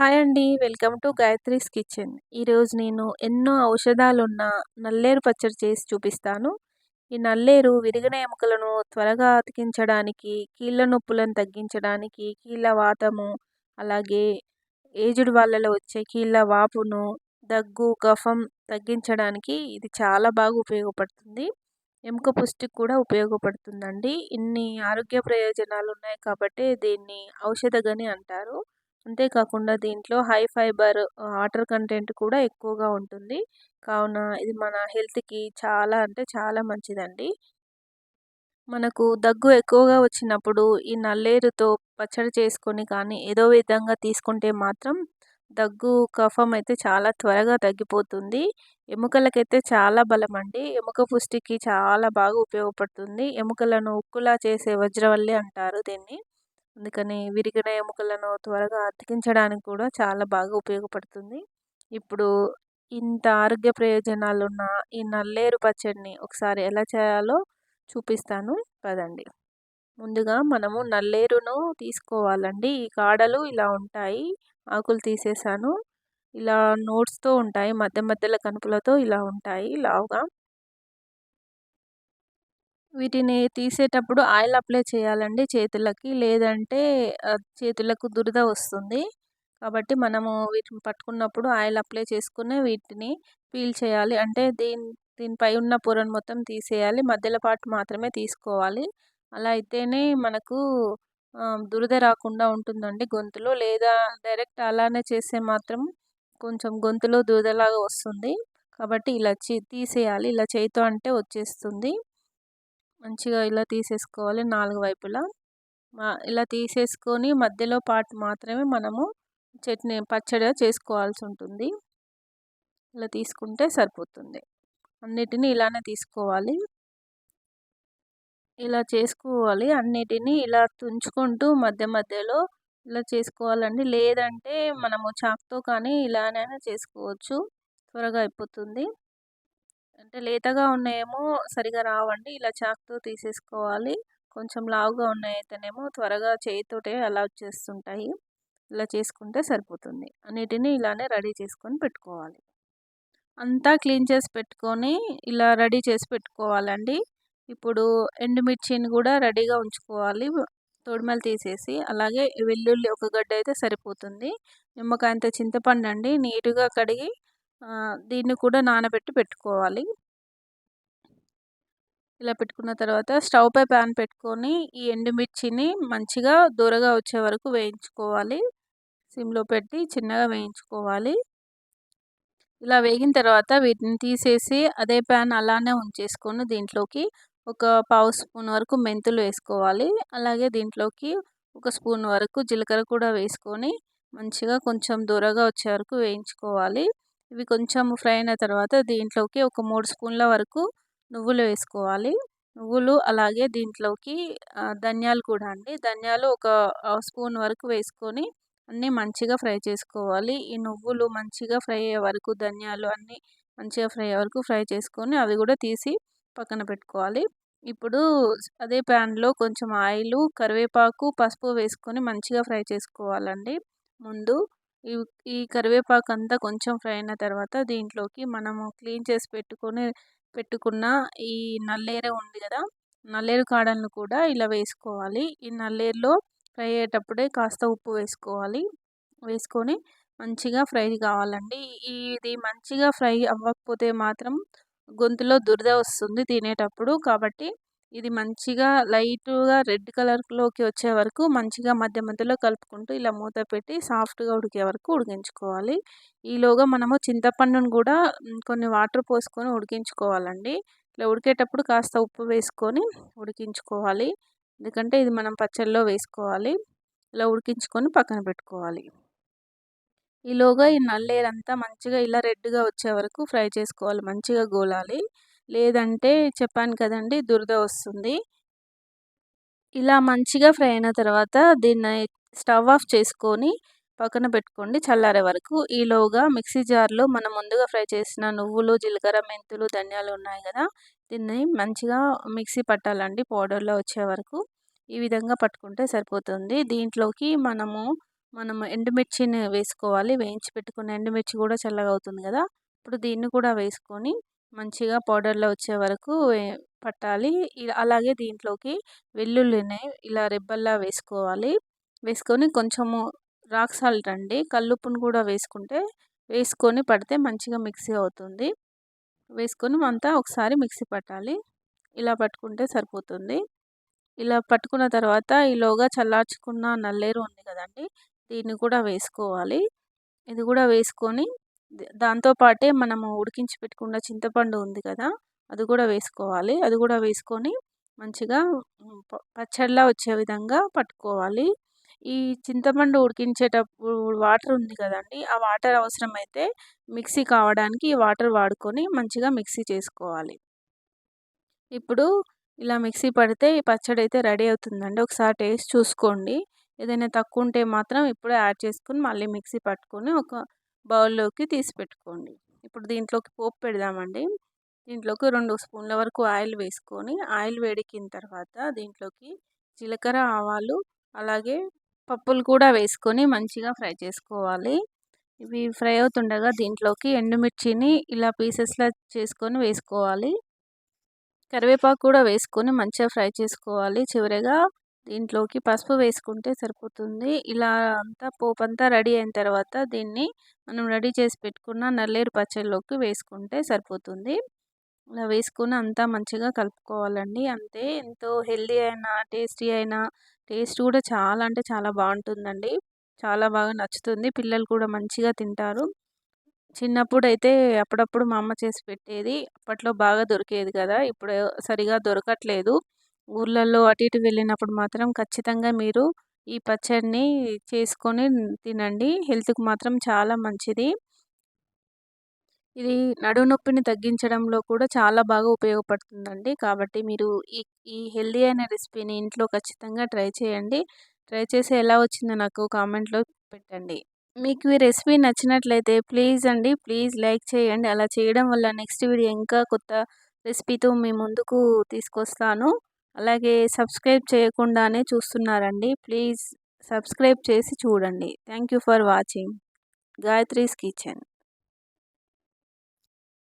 Hi అండి. Welcome to Gayatri's kitchen. ఈరోజు నేను ఎన్నో ఔషధాలున్న నల్లేరు పచ్చడి చేసి చూపిస్తాను. ఈ నల్లేరు విరిగిన ఎముకలను త్వరగా అతికించడానికి కీళ్ళ నొప్పులను తగ్గించడానికి కీళ్ళ వాతము అలాగే ఏజ్డ్ వాళ్ళలో వచ్చే కీళ్ళ వాపును దగ్గు కఫం తగ్గించడానికి ఇది చాలా బాగా ఉపయోగపడుతుంది. ఎముక పుష్టికి కూడా ఉపయోగపడుతుందండి. ఇన్ని ఆరోగ్య ప్రయోజనాలు ఉన్నాయి కాబట్టి దీన్ని ఔషధగని అంటారు. అంతేకాకుండా దీంట్లో హై ఫైబర్ వాటర్ కంటెంట్ కూడా ఎక్కువగా ఉంటుంది. కావున ఇది మన హెల్త్కి చాలా అంటే చాలా మంచిదండి. మనకు దగ్గు ఎక్కువగా వచ్చినప్పుడు ఈ నల్లేరుతో పచ్చడి చేసుకొని కానీ ఏదో విధంగా తీసుకుంటే మాత్రం దగ్గు కఫం అయితే చాలా త్వరగా తగ్గిపోతుంది. ఎముకలకైతే చాలా బలం అండి. ఎముక పుష్టికి చాలా బాగా ఉపయోగపడుతుంది. ఎముకలను ఉక్కులా చేసే వజ్రవల్లి అంటారు దీన్ని. అందుకని విరిగిన ఎముకలను త్వరగా అతికించడానికి కూడా చాలా బాగా ఉపయోగపడుతుంది. ఇప్పుడు ఇంత ఆరోగ్య ప్రయోజనాలు ఉన్న ఈ నల్లేరు పచ్చడిని ఒకసారి ఎలా చేయాలో చూపిస్తాను. పదండి. ముందుగా మనము నల్లేరును తీసుకోవాలండి. ఈ కాడలు ఇలా ఉంటాయి. ఆకులు తీసేసాను. ఇలా నోట్స్తో ఉంటాయి. మధ్య మధ్యలో కనుపులతో ఇలా ఉంటాయి. లావుగా వీటిని తీసేటప్పుడు ఆయిల్ అప్లై చేయాలండి చేతులకి. లేదంటే చేతులకు దురద వస్తుంది. కాబట్టి మనము వీటిని పట్టుకున్నప్పుడు ఆయిల్ అప్లై చేసుకునే వీటిని పీల్ చేయాలి. అంటే దీని దీనిపై ఉన్న పొరను మొత్తం తీసేయాలి. మధ్యలో పాటు మాత్రమే తీసుకోవాలి. అలా అయితేనే మనకు దురద రాకుండా ఉంటుందండి గొంతులో. లేదా డైరెక్ట్ అలానే చేస్తే మాత్రం కొంచెం గొంతులో దురదలాగా వస్తుంది. కాబట్టి ఇలా తీసేయాలి. ఇలా చేయితో అంటే వచ్చేస్తుంది. మంచిగా ఇలా తీసేసుకోవాలి నాలుగు వైపులా. ఇలా తీసేసుకొని మధ్యలో పార్ట్ మాత్రమే మనము చట్నీ పచ్చడి చేసుకోవాల్సి ఉంటుంది. ఇలా తీసుకుంటే సరిపోతుంది. అన్నిటినీ ఇలానే తీసుకోవాలి. ఇలా చేసుకోవాలి. అన్నిటినీ ఇలా తుంచుకుంటూ మధ్య మధ్యలో ఇలా చేసుకోవాలండి. లేదంటే మనము చాక్తో కానీ ఇలానైనా చేసుకోవచ్చు. త్వరగా అయిపోతుంది. అంటే లేతగా ఉన్నాయేమో సరిగా రావండి. ఇలా చాక్తో తీసేసుకోవాలి. కొంచెం లావుగా ఉన్నాయితేనేమో త్వరగా చేయితోటే అలా వచ్చేస్తుంటాయి. ఇలా చేసుకుంటే సరిపోతుంది. అన్నిటినీ ఇలానే రెడీ చేసుకొని పెట్టుకోవాలి. అంతా క్లీన్ చేసి పెట్టుకొని ఇలా రెడీ చేసి పెట్టుకోవాలండి. ఇప్పుడు ఎండుమిర్చిని కూడా రెడీగా ఉంచుకోవాలి. తోడుమలు తీసేసి. అలాగే వెల్లుల్లి ఒక గడ్డ అయితే సరిపోతుంది. నిమ్మకాయంత చింతపండు అండి నీటుగా కడిగి దీన్ని కూడా నానబెట్టి పెట్టుకోవాలి. ఇలా పెట్టుకున్న తర్వాత స్టవ్ పై ప్యాన్ పెట్టుకొని ఈ ఎండుమిర్చిని మంచిగా దూరగా వచ్చే వరకు వేయించుకోవాలి. సిమ్లో పెట్టి చిన్నగా వేయించుకోవాలి. ఇలా వేగిన తర్వాత వీటిని తీసేసి అదే ప్యాన్ అలానే ఉంచేసుకొని దీంట్లోకి ఒక పావు స్పూన్ వరకు మెంతులు వేసుకోవాలి. అలాగే దీంట్లోకి ఒక స్పూన్ వరకు జీలకర్ర కూడా వేసుకొని మంచిగా కొంచెం దూరగా వచ్చే వరకు వేయించుకోవాలి. ఇవి కొంచెం ఫ్రై అయిన తర్వాత దీంట్లోకి ఒక మూడు స్పూన్ల వరకు నువ్వులు వేసుకోవాలి. నువ్వులు అలాగే దీంట్లోకి ధనియాలు కూడా అండి. ధనియాలు ఒక స్పూన్ వరకు వేసుకొని అన్నీ మంచిగా ఫ్రై చేసుకోవాలి. ఈ నువ్వులు మంచిగా ఫ్రై అయ్యే వరకు ధనియాలు అన్నీ మంచిగా ఫ్రై అయ్యే వరకు ఫ్రై చేసుకొని అవి కూడా తీసి పక్కన పెట్టుకోవాలి. ఇప్పుడు అదే ప్యాన్లో కొంచెం ఆయిల్ కరివేపాకు పసుపు వేసుకొని మంచిగా ఫ్రై చేసుకోవాలండి. ముందు ఈ ఈ కరివేపాకు అంతా కొంచెం ఫ్రై అయిన తర్వాత దీంట్లోకి మనము క్లీన్ చేసి పెట్టుకొని పెట్టుకున్న ఈ నల్లేరు ఉంది కదా నల్లేరు కాడలను కూడా ఇలా వేసుకోవాలి. ఈ నల్లేరులో ఫ్రై అయ్యేటప్పుడే కాస్త ఉప్పు వేసుకోవాలి. వేసుకొని మంచిగా ఫ్రై కావాలండి. ఇది మంచిగా ఫ్రై అవ్వకపోతే మాత్రం గొంతులో దురద వస్తుంది తినేటప్పుడు కాబట్టి ఇది మంచిగా లైట్గా రెడ్ కలర్లోకి వచ్చే వరకు మంచిగా మధ్య మధ్యలో కలుపుకుంటూ ఇలా మూత పెట్టి సాఫ్ట్గా ఉడికే వరకు ఉడికించుకోవాలి. ఈలోగా మనము చింతపండును కూడా కొన్ని వాటర్ పోసుకొని ఉడికించుకోవాలండి. ఇట్లా ఉడికేటప్పుడు కాస్త ఉప్పు వేసుకొని ఉడికించుకోవాలి. ఎందుకంటే ఇది మనం పచ్చళ్ళలో వేసుకోవాలి. ఇలా ఉడికించుకొని పక్కన పెట్టుకోవాలి. ఈలోగా ఈ నల్లేరంతా మంచిగా ఇలా రెడ్గా వచ్చే వరకు ఫ్రై చేసుకోవాలి. మంచిగా గోలాలి. లేదంటే చెప్పాను కదండి దురద వస్తుంది. ఇలా మంచిగా ఫ్రై అయిన తర్వాత దీన్ని స్టవ్ ఆఫ్ చేసుకొని పక్కన పెట్టుకోండి. చల్లారే వరకు ఈలోగా మిక్సీ జార్లో మనం ముందుగా ఫ్రై చేసిన నువ్వులు జీలకర్ర మెంతులు ధనియాలు ఉన్నాయి కదా దీన్ని మంచిగా మిక్సీ పట్టాలండి పౌడర్లో వచ్చే వరకు. ఈ విధంగా పట్టుకుంటే సరిపోతుంది. దీంట్లోకి మనము మనం ఎండుమిర్చిని వేసుకోవాలి. వేయించి పెట్టుకున్న ఎండుమిర్చి కూడా చల్లగా అవుతుంది కదా ఇప్పుడు దీన్ని కూడా వేసుకొని మంచిగా పౌడర్లో వచ్చే వరకు పట్టాలి. అలాగే దీంట్లోకి వెల్లుల్లిని ఇలా రెబ్బల్లా వేసుకోవాలి. వేసుకొని కొంచెము రాక్ సాల్ట్ అండి. కల్లుప్పును కూడా వేసుకుంటే వేసుకొని పడితే మంచిగా మిక్సీ అవుతుంది. వేసుకొని అంతా ఒకసారి మిక్సీ పట్టాలి. ఇలా పట్టుకుంటే సరిపోతుంది. ఇలా పట్టుకున్న తర్వాత ఈలోగా చల్లార్చుకున్న నల్లేరు ఉంది కదండి దీన్ని కూడా వేసుకోవాలి. ఇది కూడా వేసుకొని దాంతోపాటే మనము ఉడికించి పెట్టుకున్న చింతపండు ఉంది కదా అది కూడా వేసుకోవాలి. అది కూడా వేసుకొని మంచిగా పచ్చడిలా వచ్చే విధంగా పట్టుకోవాలి. ఈ చింతపండు ఉడికించేటప్పుడు వాటర్ ఉంది కదండి ఆ వాటర్ అవసరమైతే మిక్సీ కావడానికి ఈ వాటర్ వాడుకొని మంచిగా మిక్సీ చేసుకోవాలి. ఇప్పుడు ఇలా మిక్సీ పడితే ఈ పచ్చడి అయితే రెడీ అవుతుందండి. ఒకసారి టేస్ట్ చూసుకోండి. ఏదైనా తక్కువ ఉంటే మాత్రం ఇప్పుడే యాడ్ చేసుకుని మళ్ళీ మిక్సీ పట్టుకొని ఒక బౌల్లోకి తీసి పెట్టుకోండి. ఇప్పుడు దీంట్లోకి పోపు పెడదామండి. దీంట్లోకి రెండు స్పూన్ల వరకు ఆయిల్ వేసుకొని ఆయిల్ వేడికిన తర్వాత దీంట్లోకి జీలకర్ర ఆవాలు అలాగే పప్పులు కూడా వేసుకొని మంచిగా ఫ్రై చేసుకోవాలి. ఇవి ఫ్రై అవుతుండగా దీంట్లోకి ఎండుమిర్చిని ఇలా పీసెస్లా చేసుకొని వేసుకోవాలి. కరివేపాకు కూడా వేసుకొని మంచిగా ఫ్రై చేసుకోవాలి. చివరిగా దీంట్లోకి పసుపు వేసుకుంటే సరిపోతుంది. ఇలా అంతా పోపు అంతా రెడీ అయిన తర్వాత దీన్ని మనం రెడీ చేసి పెట్టుకున్న నల్లేరు పచ్చడిలోకి వేసుకుంటే సరిపోతుంది. ఇలా వేసుకుని అంతా మంచిగా కలుపుకోవాలండి. అంతే ఎంతో హెల్దీ అయినా టేస్టీ అయినా టేస్ట్ కూడా చాలా అంటే చాలా బాగుంటుందండి. చాలా బాగా నచ్చుతుంది. పిల్లలు కూడా మంచిగా తింటారు. చిన్నప్పుడు అయితే అప్పుడప్పుడు మా అమ్మ చేసి పెట్టేది. అప్పట్లో బాగా దొరికేది కదా. ఇప్పుడు సరిగా దొరకట్లేదు. ఊర్లలో అటు ఇటు వెళ్ళినప్పుడు మాత్రం ఖచ్చితంగా మీరు ఈ పచ్చడిని చేసుకొని తినండి. హెల్త్కి మాత్రం చాలా మంచిది. ఇది నడుము నొప్పిని తగ్గించడంలో కూడా చాలా బాగా ఉపయోగపడుతుందండి. కాబట్టి మీరు ఈ ఈ హెల్దీ అయిన రెసిపీని ఇంట్లో ఖచ్చితంగా ట్రై చేయండి. ట్రై చేసి ఎలా వచ్చిందో నాకు కామెంట్లో పెట్టండి. మీకు ఈ రెసిపీ నచ్చినట్లయితే ప్లీజ్ అండి ప్లీజ్ లైక్ చేయండి. అలా చేయడం వల్ల నెక్స్ట్ వీడియో ఇంకా కొత్త రెసిపీతో మీ ముందుకు తీసుకొస్తాను. అలాగే సబ్స్క్రైబ్ చేయకుండానే చూస్తున్నారండి. ప్లీజ్ సబ్స్క్రైబ్ చేసి చూడండి. Thank you for watching. Gayatri's kitchen.